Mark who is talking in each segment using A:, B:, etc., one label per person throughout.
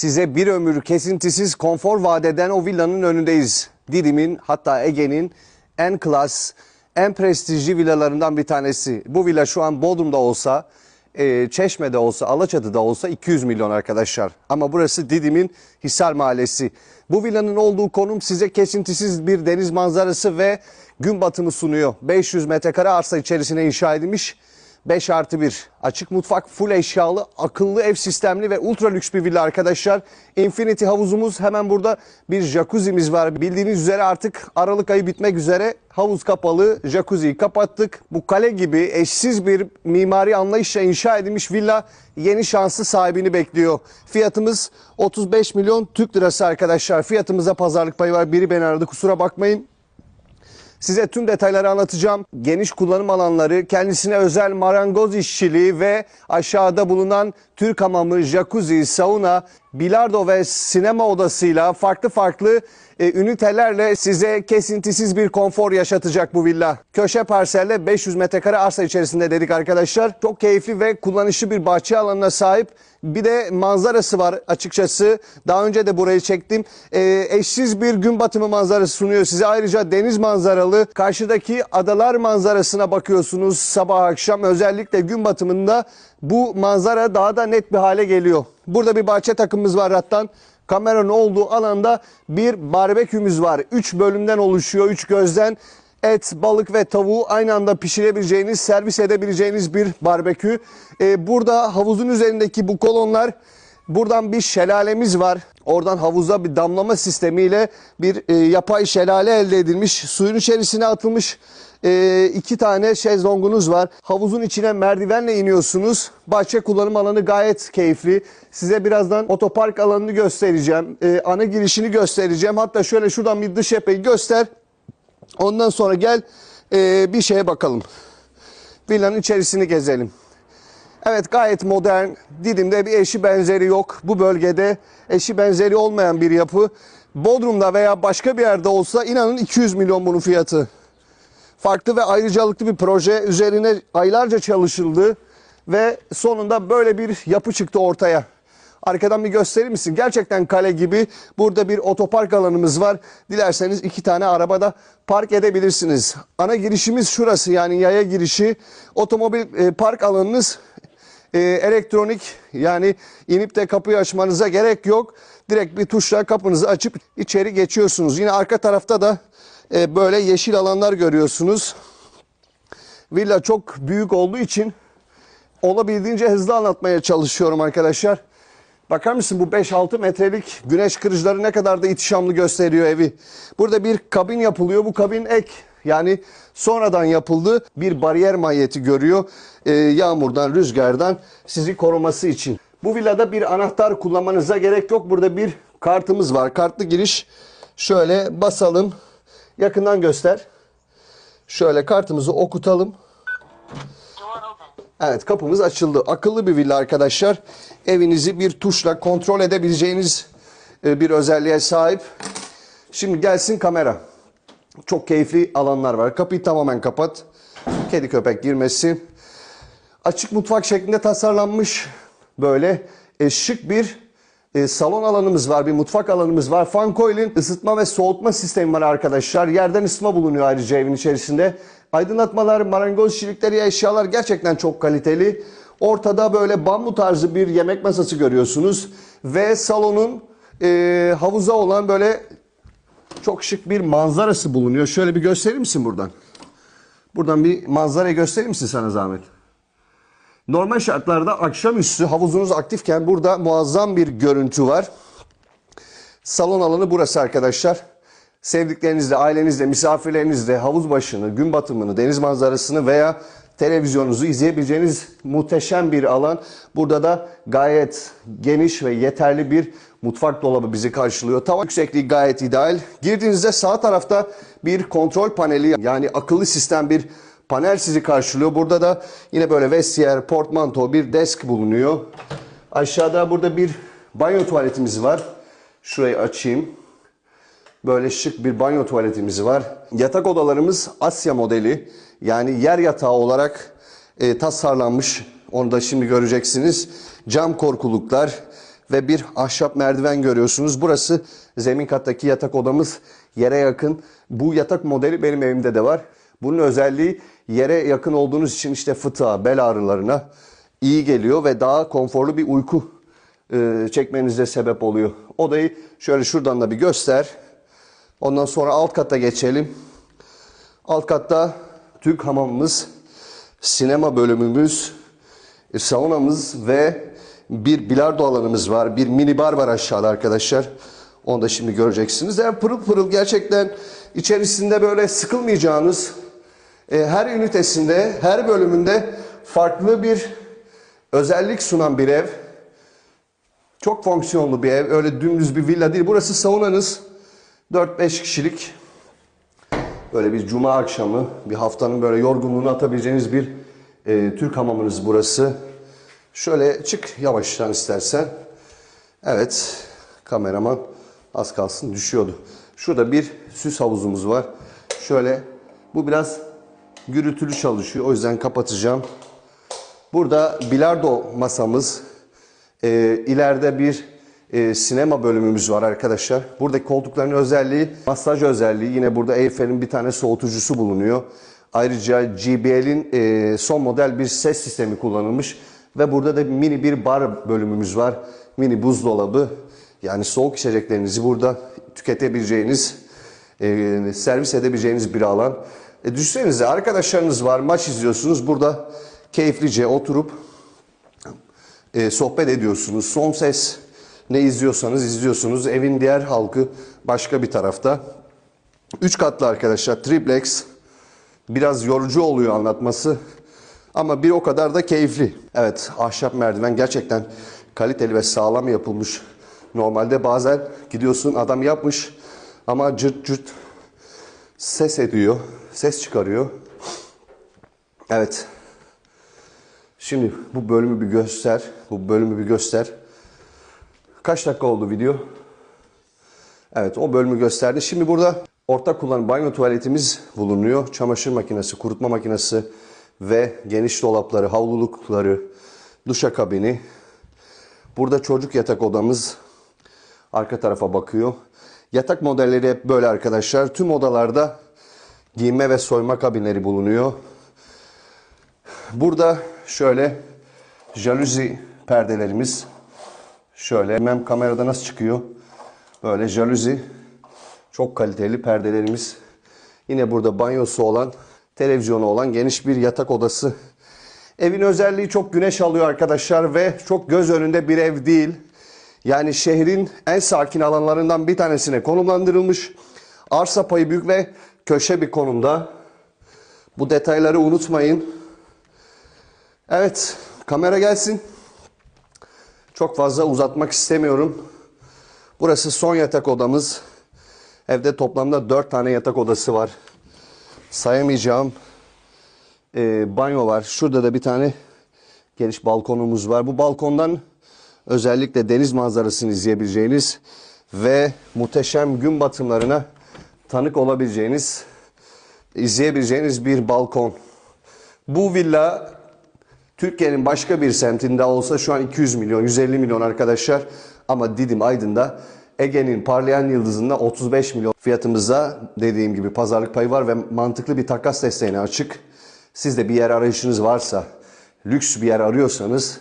A: Size bir ömür kesintisiz konfor vadeden o villanın önündeyiz. Didim'in hatta Ege'nin en klas, en prestijli villalarından bir tanesi. Bu villa şu an Bodrum'da olsa, e, Çeşme'de olsa, Alaçatı'da olsa 200 milyon arkadaşlar. Ama burası Didim'in Hisar Mahallesi. Bu villanın olduğu konum size kesintisiz bir deniz manzarası ve gün batımı sunuyor. 500 metrekare arsa içerisine inşa edilmiş. 5 artı 1 açık mutfak, full eşyalı, akıllı ev sistemli ve ultra lüks bir villa arkadaşlar. Infinity havuzumuz hemen burada bir jacuzzi'miz var. Bildiğiniz üzere artık Aralık ayı bitmek üzere havuz kapalı, jacuzziyi kapattık. Bu kale gibi eşsiz bir mimari anlayışla inşa edilmiş villa yeni şanslı sahibini bekliyor. Fiyatımız 35 milyon Türk lirası arkadaşlar. Fiyatımıza pazarlık payı var. Biri beni aradı kusura bakmayın. Size tüm detayları anlatacağım. Geniş kullanım alanları, kendisine özel marangoz işçiliği ve aşağıda bulunan Türk hamamı, jacuzzi, sauna, bilardo ve sinema odasıyla farklı farklı e, ünitelerle size kesintisiz bir konfor yaşatacak bu villa. Köşe parselle 500 metrekare arsa içerisinde dedik arkadaşlar. Çok keyifli ve kullanışlı bir bahçe alanına sahip. Bir de manzarası var açıkçası. Daha önce de burayı çektim. Ee, eşsiz bir gün batımı manzarası sunuyor size. Ayrıca deniz manzaralı. Karşıdaki adalar manzarasına bakıyorsunuz sabah akşam. Özellikle gün batımında bu manzara daha da net bir hale geliyor. Burada bir bahçe takımımız var hatta. Kameranın olduğu alanda bir barbekümüz var. 3 bölümden oluşuyor. 3 gözden et, balık ve tavuğu aynı anda pişirebileceğiniz, servis edebileceğiniz bir barbekü. Ee, burada havuzun üzerindeki bu kolonlar, buradan bir şelalemiz var. Oradan havuza bir damlama sistemiyle bir e, yapay şelale elde edilmiş. Suyun içerisine atılmış e, iki tane şezlongunuz var. Havuzun içine merdivenle iniyorsunuz. Bahçe kullanım alanı gayet keyifli. Size birazdan otopark alanını göstereceğim. E, ana girişini göstereceğim. Hatta şöyle şuradan bir dış cepheyi göster. Ondan sonra gel e, bir şeye bakalım. Villanın içerisini gezelim. Evet gayet modern. Didim'de bir eşi benzeri yok. Bu bölgede eşi benzeri olmayan bir yapı. Bodrum'da veya başka bir yerde olsa inanın 200 milyon bunun fiyatı. Farklı ve ayrıcalıklı bir proje. Üzerine aylarca çalışıldı ve sonunda böyle bir yapı çıktı ortaya. Arkadan bir gösterir misin? Gerçekten kale gibi. Burada bir otopark alanımız var. Dilerseniz iki tane arabada park edebilirsiniz. Ana girişimiz şurası yani yaya girişi. Otomobil e, park alanınız e, elektronik yani inip de kapıyı açmanıza gerek yok. Direkt bir tuşla kapınızı açıp içeri geçiyorsunuz. Yine arka tarafta da e, böyle yeşil alanlar görüyorsunuz. Villa çok büyük olduğu için olabildiğince hızlı anlatmaya çalışıyorum arkadaşlar. Bakar mısın bu 5-6 metrelik güneş kırıcıları ne kadar da ihtişamlı gösteriyor evi. Burada bir kabin yapılıyor. Bu kabin ek yani sonradan yapıldı. Bir bariyer mahiyeti görüyor. Ee, yağmurdan, rüzgardan sizi koruması için. Bu villada bir anahtar kullanmanıza gerek yok. Burada bir kartımız var. Kartlı giriş. Şöyle basalım. Yakından göster. Şöyle kartımızı okutalım. Evet kapımız açıldı. Akıllı bir villa arkadaşlar. Evinizi bir tuşla kontrol edebileceğiniz e, bir özelliğe sahip. Şimdi gelsin kamera. Çok keyifli alanlar var. Kapıyı tamamen kapat. Kedi köpek girmesin. Açık mutfak şeklinde tasarlanmış böyle e, şık bir e, salon alanımız var, bir mutfak alanımız var. Fancoil'in ısıtma ve soğutma sistemi var arkadaşlar. Yerden ısıtma bulunuyor ayrıca evin içerisinde. Aydınlatmalar, marangoz işçilikleri, eşyalar gerçekten çok kaliteli. Ortada böyle bambu tarzı bir yemek masası görüyorsunuz. Ve salonun e, havuza olan böyle çok şık bir manzarası bulunuyor. Şöyle bir gösterir misin buradan? Buradan bir manzarayı gösterir misin sana zahmet? Normal şartlarda akşamüstü havuzunuz aktifken burada muazzam bir görüntü var. Salon alanı burası arkadaşlar. Sevdiklerinizle, ailenizle, misafirlerinizle havuz başını, gün batımını, deniz manzarasını veya televizyonunuzu izleyebileceğiniz muhteşem bir alan. Burada da gayet geniş ve yeterli bir mutfak dolabı bizi karşılıyor. Tavan yüksekliği gayet ideal. Girdiğinizde sağ tarafta bir kontrol paneli yani akıllı sistem bir panel sizi karşılıyor. Burada da yine böyle vestiyer, portmanto, bir desk bulunuyor. Aşağıda burada bir banyo tuvaletimiz var. Şurayı açayım. Böyle şık bir banyo tuvaletimiz var. Yatak odalarımız Asya modeli. Yani yer yatağı olarak e, tasarlanmış. Onu da şimdi göreceksiniz. Cam korkuluklar ve bir ahşap merdiven görüyorsunuz. Burası zemin kattaki yatak odamız yere yakın. Bu yatak modeli benim evimde de var. Bunun özelliği yere yakın olduğunuz için işte fıtığa, bel ağrılarına iyi geliyor ve daha konforlu bir uyku e, çekmenize sebep oluyor. Odayı şöyle şuradan da bir göster. Ondan sonra alt kata geçelim. Alt katta Türk hamamımız, sinema bölümümüz, e, saunamız ve bir bilardo alanımız var. Bir mini bar var aşağıda arkadaşlar. Onu da şimdi göreceksiniz. Yani pırıl pırıl gerçekten içerisinde böyle sıkılmayacağınız her ünitesinde, her bölümünde farklı bir özellik sunan bir ev. Çok fonksiyonlu bir ev. Öyle dümdüz bir villa değil. Burası saunanız. 4-5 kişilik böyle bir cuma akşamı bir haftanın böyle yorgunluğunu atabileceğiniz bir e, Türk hamamınız burası. Şöyle çık yavaştan istersen. Evet kameraman az kalsın düşüyordu. Şurada bir süs havuzumuz var. Şöyle bu biraz gürültülü çalışıyor o yüzden kapatacağım. Burada bilardo masamız, e, ileride bir e, sinema bölümümüz var arkadaşlar. Buradaki koltukların özelliği, masaj özelliği. Yine burada Eiffel'in bir tane soğutucusu bulunuyor. Ayrıca JBL'in e, son model bir ses sistemi kullanılmış. Ve burada da mini bir bar bölümümüz var. Mini buzdolabı. Yani soğuk içeceklerinizi burada tüketebileceğiniz, e, servis edebileceğiniz bir alan. E, düşünsenize arkadaşlarınız var, maç izliyorsunuz. Burada keyiflice oturup e, sohbet ediyorsunuz. Son ses ne izliyorsanız izliyorsunuz. Evin diğer halkı başka bir tarafta. Üç katlı arkadaşlar triplex. Biraz yorucu oluyor anlatması. Ama bir o kadar da keyifli. Evet ahşap merdiven gerçekten kaliteli ve sağlam yapılmış. Normalde bazen gidiyorsun adam yapmış ama cırt cırt ses ediyor. Ses çıkarıyor. Evet. Şimdi bu bölümü bir göster. Bu bölümü bir göster. Kaç dakika oldu video? Evet o bölümü gösterdi. Şimdi burada ortak kullanım banyo tuvaletimiz bulunuyor. Çamaşır makinesi, kurutma makinesi ve geniş dolapları, havlulukları, duşakabini. Burada çocuk yatak odamız arka tarafa bakıyor. Yatak modelleri hep böyle arkadaşlar. Tüm odalarda giyinme ve soyma kabinleri bulunuyor. Burada şöyle jaluzi perdelerimiz. Şöyle bilmem kamerada nasıl çıkıyor. Böyle jaluzi. Çok kaliteli perdelerimiz. Yine burada banyosu olan, televizyonu olan geniş bir yatak odası. Evin özelliği çok güneş alıyor arkadaşlar ve çok göz önünde bir ev değil. Yani şehrin en sakin alanlarından bir tanesine konumlandırılmış. Arsa payı büyük ve köşe bir konumda. Bu detayları unutmayın. Evet, kamera gelsin. Çok fazla uzatmak istemiyorum. Burası son yatak odamız. Evde toplamda 4 tane yatak odası var. Sayamayacağım e, banyo var. Şurada da bir tane geniş balkonumuz var. Bu balkondan özellikle deniz manzarasını izleyebileceğiniz ve muhteşem gün batımlarına tanık olabileceğiniz, izleyebileceğiniz bir balkon. Bu villa Türkiye'nin başka bir semtinde olsa şu an 200 milyon, 150 milyon arkadaşlar. Ama Didim Aydın'da Ege'nin parlayan yıldızında 35 milyon fiyatımızda dediğim gibi pazarlık payı var ve mantıklı bir takas desteğine açık. Siz de bir yer arayışınız varsa, lüks bir yer arıyorsanız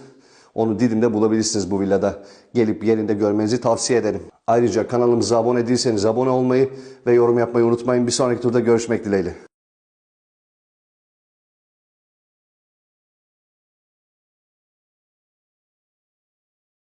A: onu Didim'de bulabilirsiniz bu villada. Gelip yerinde görmenizi tavsiye ederim. Ayrıca kanalımıza abone değilseniz abone olmayı ve yorum yapmayı unutmayın. Bir sonraki turda görüşmek dileğiyle.